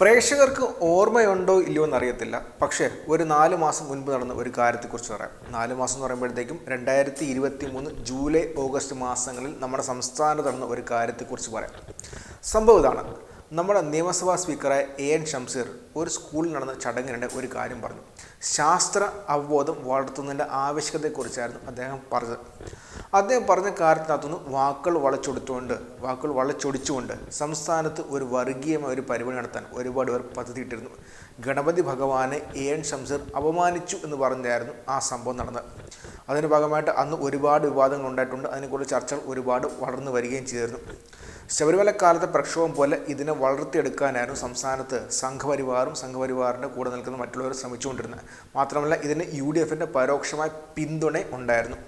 പ്രേക്ഷകർക്ക് ഓർമ്മയുണ്ടോ ഇല്ലയോ എന്നറിയത്തില്ല. പക്ഷേ ഒരു നാല് മാസം മുൻപ് നടന്ന ഒരു കാര്യത്തെക്കുറിച്ച് പറയാം. നാല് മാസം എന്ന് പറയുമ്പോഴത്തേക്കും രണ്ടായിരത്തി ഇരുപത്തി മൂന്ന് ജൂലൈ ഓഗസ്റ്റ് മാസങ്ങളിൽ നമ്മുടെ സംസ്ഥാനത്ത് നടന്ന ഒരു കാര്യത്തെക്കുറിച്ച് പറയാം. സംഭവം ഇതാണ്. നമ്മുടെ നിയമസഭാ സ്പീക്കറായ എ എൻ ഷംസീർ ഒരു സ്കൂളിൽ നടന്ന ചടങ്ങിനിടെ ഒരു കാര്യം പറഞ്ഞു. ശാസ്ത്ര അവബോധം വളർത്തുന്നതിന്റെ ആവശ്യകതയെക്കുറിച്ചായിരുന്നു അദ്ദേഹം പറഞ്ഞത്. അദ്ദേഹം പറഞ്ഞ കാര്യത്തിനകത്തുനിന്ന് വാക്കുകൾ വളച്ചൊടുത്തുകൊണ്ട് വാക്കുകൾ വളച്ചൊടിച്ചുകൊണ്ട് സംസ്ഥാനത്ത് ഒരു വർഗീയമായ ഒരു പരിപാടി നടത്താൻ ഒരുപാട് പേർ പദ്ധതി ഇട്ടിരുന്നു. ഗണപതി ഭഗവാനെ എ എൻ ഷംസീർ അപമാനിച്ചു എന്ന് പറഞ്ഞായിരുന്നു ആ സംഭവം നടന്നത്. അതിന്റെ ഭാഗമായിട്ട് അന്ന് ഒരുപാട് വിവാദങ്ങൾ ഉണ്ടായിട്ടുണ്ട്. അതിനെക്കുറിച്ച് ചർച്ചകൾ ഒരുപാട് വളർന്നു വരികയും ചെയ്തിരുന്നു. ശബരിമല കാലത്തെ പ്രക്ഷോഭം പോലെ ഇതിനെ വളർത്തിയെടുക്കാനായിരുന്നു സംസ്ഥാനത്ത് സംഘപരിവാറും സംഘപരിവാറിന്റെ കൂടെ നിൽക്കുന്ന മറ്റുള്ളവർ ശ്രമിച്ചുകൊണ്ടിരുന്നത്. മാത്രമല്ല ഇതിന് യു ഡി എഫിന്റെ പരോക്ഷമായ പിന്തുണ ഉണ്ടായിരുന്നു.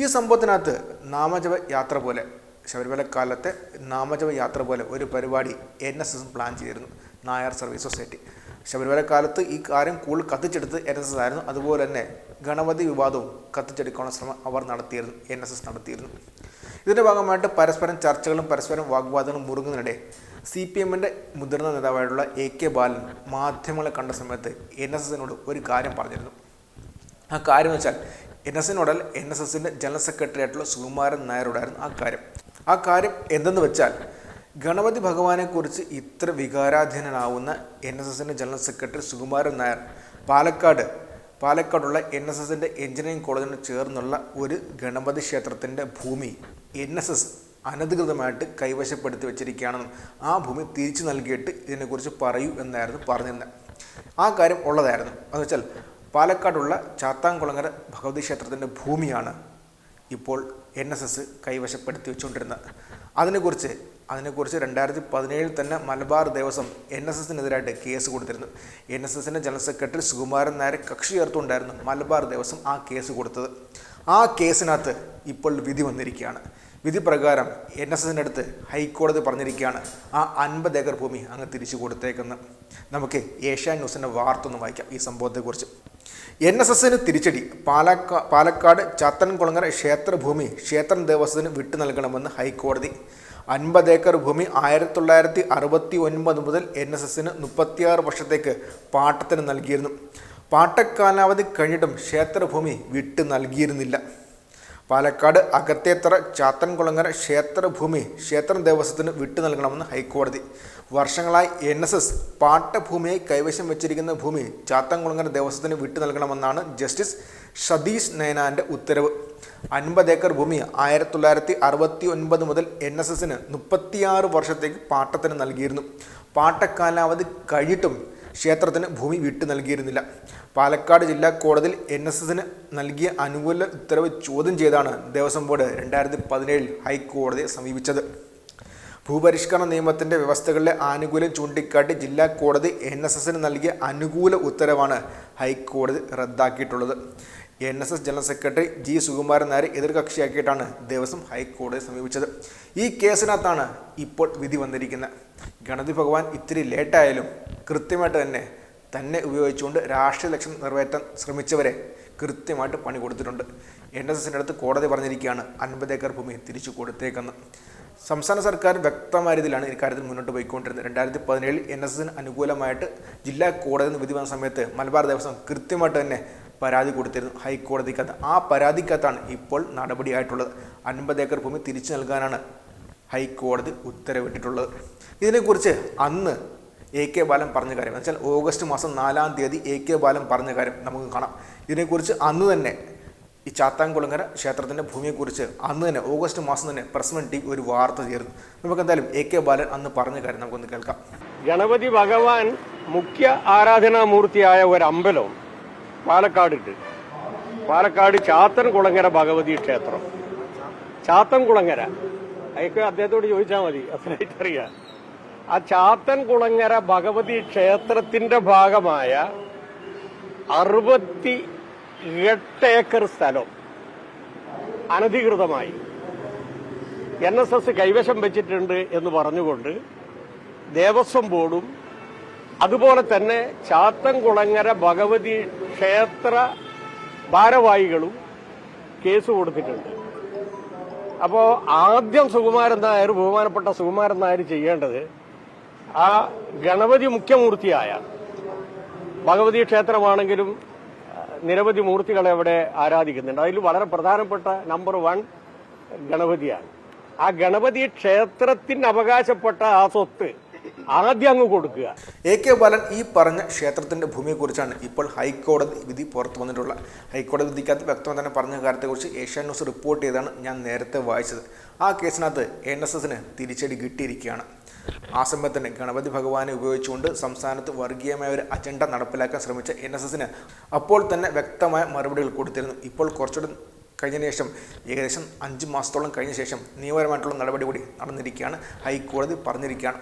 ഈ സംഭവത്തിനകത്ത് നാമജപ യാത്ര പോലെ ശബരിമല കാലത്തെ നാമജപ യാത്ര പോലെ ഒരു പരിപാടി എൻ എസ് എസ് പ്ലാൻ ചെയ്തിരുന്നു. Nair service society. ശബരിമല കാലത്ത് ഈ കാര്യം കൂടുതൽ കത്തിച്ചെടുത്ത് എൻ എസ് എസ് ആയിരുന്നു. അതുപോലെ തന്നെ ഗണപതി വിവാദവും കത്തിച്ചെടുക്കാനുള്ള ശ്രമം അവർ നടത്തിയിരുന്നു എൻ എസ് എസ് നടത്തിയിരുന്നു. ഇതിന്റെ ഭാഗമായിട്ട് പരസ്പരം ചർച്ചകളും പരസ്പരം വാഗ്വാദങ്ങളും മുറുകുന്നതിനിടെ സി പി എമ്മിന്റെ മുതിർന്ന നേതാവായിട്ടുള്ള എ കെ ബാലൻ മാധ്യമങ്ങളെ കണ്ട സമയത്ത് എൻ എസ് എസിനോട് ഒരു കാര്യം പറഞ്ഞിരുന്നു. ആ കാര്യം വെച്ചാൽ എൻ എസ് എസിനോടല്ല എൻ എസ് എസിന്റെ ജനറൽ സെക്രട്ടറി ആയിട്ടുള്ള സുകുമാരൻ നായരോടായിരുന്നു ആ കാര്യം. ആ കാര്യം എന്തെന്ന് വെച്ചാൽ ഗണപതി ഭഗവാനെക്കുറിച്ച് ഇത്ര വികാരാധീനനാവുന്ന എൻ എസ് എസിന്റെ ജനറൽ സെക്രട്ടറി സുകുമാരൻ നായർ പാലക്കാട് പാലക്കാടുള്ള എൻ എസ് എസിന്റെ എഞ്ചിനീയറിംഗ് കോളേജിന് ചേർന്നുള്ള ഒരു ഗണപതി ക്ഷേത്രത്തിന്റെ ഭൂമി എൻ എസ് എസ് അനധികൃതമായിട്ട് കൈവശപ്പെടുത്തി വെച്ചിരിക്കുകയാണെന്നും ആ ഭൂമി തിരിച്ചു നൽകിയിട്ട് ഇതിനെക്കുറിച്ച് പറയൂ എന്നായിരുന്നു പറഞ്ഞിരുന്നത്. ആ കാര്യം ഉള്ളതായിരുന്നു. എന്ന് വെച്ചാൽ പാലക്കാടുള്ള ചാത്താംകുളങ്ങര ഭഗവതി ക്ഷേത്രത്തിന്റെ ഭൂമിയാണ് ഇപ്പോൾ എൻ എസ് എസ് കൈവശപ്പെടുത്തി വെച്ചുകൊണ്ടിരുന്നത്. അതിനെക്കുറിച്ച് അതിനെക്കുറിച്ച് രണ്ടായിരത്തി പതിനേഴിൽ തന്നെ മലബാർ ദേവസ്വം എൻ എസ് എസിനെതിരായിട്ട് കേസ് കൊടുത്തിരുന്നു. എൻ എസ് എസിന്റെ ജനറൽ സെക്രട്ടറി സുകുമാരൻ നായർ കക്ഷി ചേർത്തുകൊണ്ടായിരുന്നു മലബാർ ദേവസ്വം ആ കേസ് കൊടുത്തത്. ആ കേസിനകത്ത് ഇപ്പോൾ വിധി വന്നിരിക്കുകയാണ്. വിധി പ്രകാരം എൻ എസ് എസിന്റെ അടുത്ത് ഹൈക്കോടതി പറഞ്ഞിരിക്കുകയാണ്. ആ അൻപത് ഏക്കർ ഭൂമി അങ്ങ് തിരിച്ചു കൊടുത്തേക്കെന്ന്. നമുക്ക് ഏഷ്യാ ന്യൂസിന്റെ വാർത്ത ഒന്ന് വായിക്കാം ഈ സംഭവത്തെക്കുറിച്ച്. എൻ എസ് എസിന് തിരിച്ചടി. പാലക്കാ പാലക്കാട് ചാത്തൻകുളങ്ങര ക്ഷേത്രഭൂമി ക്ഷേത്രം ദേവസ്വത്തിന് വിട്ടു നൽകണമെന്ന് ഹൈക്കോടതി. അൻപത് ഏക്കർ ഭൂമി ആയിരത്തി തൊള്ളായിരത്തി അറുപത്തി ഒൻപത് മുതൽ എൻ എസ് എസിന് മുപ്പത്തിയാറ് വർഷത്തേക്ക് പാട്ടത്തിന് നൽകിയിരുന്നു. പാട്ടക്കാലാവധി കഴിഞ്ഞിട്ടും ക്ഷേത്രഭൂമി വിട്ടു നൽകിയിരുന്നില്ല. പാലക്കാട് അകത്തേത്തറ ചാത്തൻകുളങ്ങര ക്ഷേത്രഭൂമി ക്ഷേത്രം ദേവസ്വത്തിന് വിട്ടു നൽകണമെന്ന് ഹൈക്കോടതി. വർഷങ്ങളായി എൻ എസ് എസ് പാട്ടഭൂമിയായി കൈവശം വെച്ചിരിക്കുന്ന ഭൂമി ചാത്തൻകുളങ്ങര ദേവസ്വത്തിന് വിട്ടു നൽകണമെന്നാണ് ജസ്റ്റിസ് സതീഷ് നയനാന്റെ ഉത്തരവ്. അൻപത് ഏക്കർ ഭൂമി ആയിരത്തി തൊള്ളായിരത്തി അറുപത്തി ഒൻപത് മുതൽ എൻ എസ് എസിന് മുപ്പത്തിയാറ് വർഷത്തേക്ക് പാട്ടത്തിന് നൽകിയിരുന്നു. പാട്ടക്കാലാവധി കഴിഞ്ഞിട്ടും ക്ഷേത്രത്തിന് ഭൂമി വിട്ടു നൽകിയിരുന്നില്ല. പാലക്കാട് ജില്ലാ കോടതിയിൽ എൻ എസ് എസിന് നൽകിയ അനുകൂല ഉത്തരവ് ചോദ്യം ചെയ്താണ് ദേവസ്വം ബോർഡ് രണ്ടായിരത്തി പതിനേഴിൽ ഹൈക്കോടതിയെ സമീപിച്ചത്. ഭൂപരിഷ്കരണ നിയമത്തിന്റെ വ്യവസ്ഥകളിലെ ആനുകൂല്യം ചൂണ്ടിക്കാട്ടി ജില്ലാ കോടതി എൻ എസ് എസിന് നൽകിയ അനുകൂല ഉത്തരവാണ് ഹൈക്കോടതി റദ്ദാക്കിയിട്ടുള്ളത്. N S S general secretary G Sukumaran നായരെ എതിർകക്ഷിയാക്കിയിട്ടാണ് ദേവസ്വം ഹൈക്കോടതിയെ സമീപിച്ചത്. ഈ കേസിനകത്താണ് ഇപ്പോൾ വിധി വന്നിരിക്കുന്നത്. ഗണതി ഭഗവാൻ ഇത്തിരി ലേറ്റായാലും കൃത്യമായിട്ട് തന്നെ തന്നെ ഉപയോഗിച്ചുകൊണ്ട് രാഷ്ട്രീയ ലക്ഷ്യം നിറവേറ്റാൻ ശ്രമിച്ചവരെ കൃത്യമായിട്ട് പണി കൊടുത്തിട്ടുണ്ട്. എൻ എസ് എസിന്റെ അടുത്ത് കോടതി പറഞ്ഞിരിക്കുകയാണ് അൻപത് ഏക്കർ ഭൂമി തിരിച്ചു കൊടുത്തേക്കെന്ന്. സംസ്ഥാന സർക്കാർ വ്യക്തമായ രീതിയിലാണ് ഇക്കാര്യത്തിൽ മുന്നോട്ട് പോയിക്കൊണ്ടിരുന്നത്. രണ്ടായിരത്തി പതിനേഴിൽ എൻ എസ് എസിന് അനുകൂലമായിട്ട് ജില്ലാ കോടതി വിധി വന്ന സമയത്ത് മലബാർ ദേവസ്വം കൃത്യമായിട്ട് തന്നെ പരാതി കൊടുത്തിരുന്നു. ഹൈക്കോടതിക്കകത്ത് ആ പരാതിക്കകത്താണ് ഇപ്പോൾ നടപടിയായിട്ടുള്ളത്. അൻപത് ഏക്കർ ഭൂമി തിരിച്ചു നൽകാനാണ് ഹൈക്കോടതി ഉത്തരവിട്ടിട്ടുള്ളത്. ഇതിനെക്കുറിച്ച് അന്ന് എ കെ ബാലൻ പറഞ്ഞ കാര്യം. എന്ന് വെച്ചാൽ ഓഗസ്റ്റ് മാസം നാലാം തീയതി എ കെ ബാലൻ പറഞ്ഞ കാര്യം നമുക്ക് കാണാം. ഇതിനെക്കുറിച്ച് അന്ന് തന്നെ ഈ ചാത്താൻകുളങ്ങര ക്ഷേത്രത്തിന്റെ ഭൂമിയെക്കുറിച്ച് അന്ന് തന്നെ ഓഗസ്റ്റ് മാസം തന്നെ പ്രസ് ടി ഒരു വാർത്ത ചേർന്നു. നമുക്ക് എന്തായാലും എ കെ ബാലൻ അന്ന് പറഞ്ഞ കാര്യം നമുക്കൊന്ന് കേൾക്കാം. ഗണപതി ഭഗവാൻ മുഖ്യ ആരാധനാമൂർത്തിയായ ഒരു അമ്പലം പാലക്കാടുണ്ട് പാലക്കാട് ചാത്തൻകുളങ്ങര ഭഗവതി ക്ഷേത്രം. ചാത്തൻകുളങ്ങര. അതൊക്കെ അദ്ദേഹത്തോട് ചോദിച്ചാൽ മതി. അതിനായിട്ട് അറിയാം ആ ചാത്തൻ കുളങ്ങര ഭഗവതി ക്ഷേത്രത്തിന്റെ ഭാഗമായ അറുപത്തി എട്ട് ഏക്കർ സ്ഥലം അനധികൃതമായി. എൻ എസ് എസ് കൈവശം വെച്ചിട്ടുണ്ട് എന്ന് പറഞ്ഞുകൊണ്ട് ദേവസ്വം ബോർഡും അതുപോലെ തന്നെ ചാത്തൻകുളങ്ങര ഭഗവതി ക്ഷേത്ര ഭാരവാഹികളും കേസ് കൊടുത്തിട്ടുണ്ട്. അപ്പോ ആദ്യം സുകുമാരൻ നായർ ബഹുമാനപ്പെട്ട സുകുമാരൻ നായർ ചെയ്യേണ്ടത് ആ ഗണപതി മുഖ്യമൂർത്തിയായ ഭഗവതി ക്ഷേത്രമാണെങ്കിലും നിരവധി മൂർത്തികളെ അവിടെ ആരാധിക്കുന്നുണ്ട്. അതിൽ വളരെ പ്രധാനപ്പെട്ട നമ്പർ വൺ ഗണപതിയാണ്. ആ ഗണപതി ക്ഷേത്രത്തിന് അവകാശപ്പെട്ട ആ സ്വത്ത് ആദ്യം അങ്ങ് കൊടുക്കുക. എ കെ ബാലൻ ഈ പറഞ്ഞ ക്ഷേത്രത്തിന്റെ ഭൂമിയെക്കുറിച്ചാണ് ഇപ്പോൾ ഹൈക്കോടതി വിധി പുറത്തു വന്നിട്ടുള്ള ഹൈക്കോടതി വിധിക്കകത്ത് വ്യക്തമായി തന്നെ പറഞ്ഞ കാര്യത്തെക്കുറിച്ച് ഏഷ്യാൻ ന്യൂസ് റിപ്പോർട്ട് ചെയ്താണ് ഞാൻ നേരത്തെ വായിച്ചത്. ആ കേസിനകത്ത് എൻ എസ് എസിന് തിരിച്ചടി കിട്ടിയിരിക്കുകയാണ്. ആ സമയത്ത് തന്നെ ഗണപതി ഭഗവാനെ ഉപയോഗിച്ചുകൊണ്ട് സംസ്ഥാനത്ത് വർഗീയമായ ഒരു അജണ്ട നടപ്പിലാക്കാൻ ശ്രമിച്ച എൻ എസ് എസിന് അപ്പോൾ തന്നെ വ്യക്തമായ മറുപടികൾ കൊടുത്തിരുന്നു. ഇപ്പോൾ കുറച്ചുകൂടി കഴിഞ്ഞതിന് ശേഷം ഏകദേശം അഞ്ച് മാസത്തോളം കഴിഞ്ഞ ശേഷം നിയമപരമായിട്ടുള്ള നടപടി കൂടി നടന്നിരിക്കുകയാണ്. ഹൈക്കോടതി പറഞ്ഞിരിക്കുകയാണ്.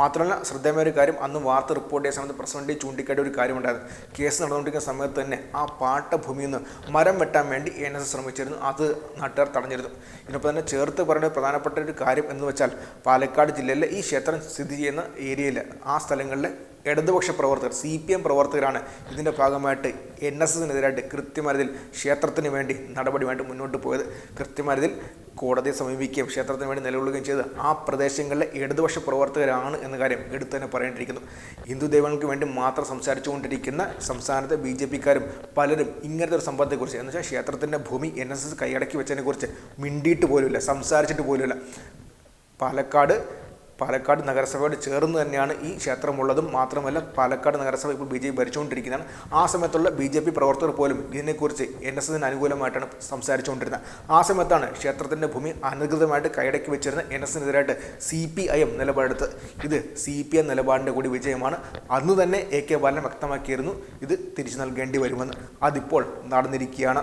മാത്രമല്ല ശ്രദ്ധേയമായ ഒരു കാര്യം അന്ന് വാർത്ത റിപ്പോർട്ട് ചെയ്ത സമയത്ത് പ്രസിഡന്റ് ചൂണ്ടിക്കാട്ടിയ ഒരു കാര്യമുണ്ടായിരുന്നു. കേസ് നടന്നുകൊണ്ടിരിക്കുന്ന സമയത്ത് തന്നെ ആ പാട്ടഭൂമിയിൽ നിന്ന് മരം വെട്ടാൻ വേണ്ടി എൻ എസ് എസ് ശ്രമിച്ചിരുന്നു. അത് നാട്ടുകാർ തടഞ്ഞിരുന്നു. ഇതിനൊപ്പം തന്നെ ചേർത്ത് പറയുന്ന പ്രധാനപ്പെട്ട ഒരു കാര്യം എന്ന് വെച്ചാൽ പാലക്കാട് ജില്ലയിലെ ഈ ക്ഷേത്രം സ്ഥിതി ചെയ്യുന്ന ഏരിയയിൽ ആ സ്ഥലങ്ങളിലെ ഇടതുപക്ഷ പ്രവർത്തകർ സി പി എം പ്രവർത്തകരാണ് ഇതിന്റെ ഭാഗമായിട്ട് എൻ എസ് എസിനെതിരായിട്ട് കൃത്യമായതിൽ ക്ഷേത്രത്തിന് വേണ്ടി നടപടിയുമായിട്ട് മുന്നോട്ട് പോയത്. കൃത്യമായതിൽ കോടതിയെ സമീപിക്കുകയും ക്ഷേത്രത്തിന് വേണ്ടി നിലകൊള്ളുകയും ചെയ്ത് ആ പ്രദേശങ്ങളിലെ ഇടതുപക്ഷ പ്രവർത്തകരാണ് എന്ന കാര്യം എടുത്തു തന്നെ പറയേണ്ടിയിരിക്കുന്നു. ഹിന്ദു ദൈവങ്ങൾക്ക് വേണ്ടി മാത്രം സംസാരിച്ചുകൊണ്ടിരിക്കുന്ന സംസ്ഥാനത്തെ ബി ജെ പിക്കാരും പലരും ഇങ്ങനത്തെ ഒരു സംഭവത്തെക്കുറിച്ച് എന്ന് വെച്ചാൽ ക്ഷേത്രത്തിന്റെ ഭൂമി എൻ എസ് എസ് കൈയടക്കി വെച്ചതിനെക്കുറിച്ച് മിണ്ടിയിട്ട് പോലുമില്ല സംസാരിച്ചിട്ട് പോലുമില്ല. പാലക്കാട് പാലക്കാട് നഗരസഭയോട് ചേർന്ന് തന്നെയാണ് ഈ ക്ഷേത്രമുള്ളതും മാത്രമല്ല പാലക്കാട് നഗരസഭ ഇപ്പോൾ ബി ജെ പി ഭരിച്ചുകൊണ്ടിരിക്കുന്നതാണ് ആ സമയത്തുള്ള ബി ജെ പി പ്രവർത്തകർ പോലും ഇതിനെക്കുറിച്ച് എൻ എസ് എസിന് അനുകൂലമായിട്ടാണ് സംസാരിച്ചുകൊണ്ടിരുന്നത്. ആ സമയത്താണ് ക്ഷേത്രത്തിന്റെ ഭൂമി അനധികൃതമായിട്ട് കൈയടക്കി വെച്ചിരുന്ന എൻ എസ് എസിനെതിരായിട്ട് സി പി ഐ എം നിലപാടെടുത്ത്. ഇത് സി പി എം നിലപാടിന്റെ കൂടി വിജയമാണ്. അന്ന് തന്നെ എ കെ ബാലൻ വ്യക്തമാക്കിയിരുന്നു ഇത് തിരിച്ചു നൽകേണ്ടി വരുമെന്ന്. അതിപ്പോൾ നടന്നിരിക്കുകയാണ്.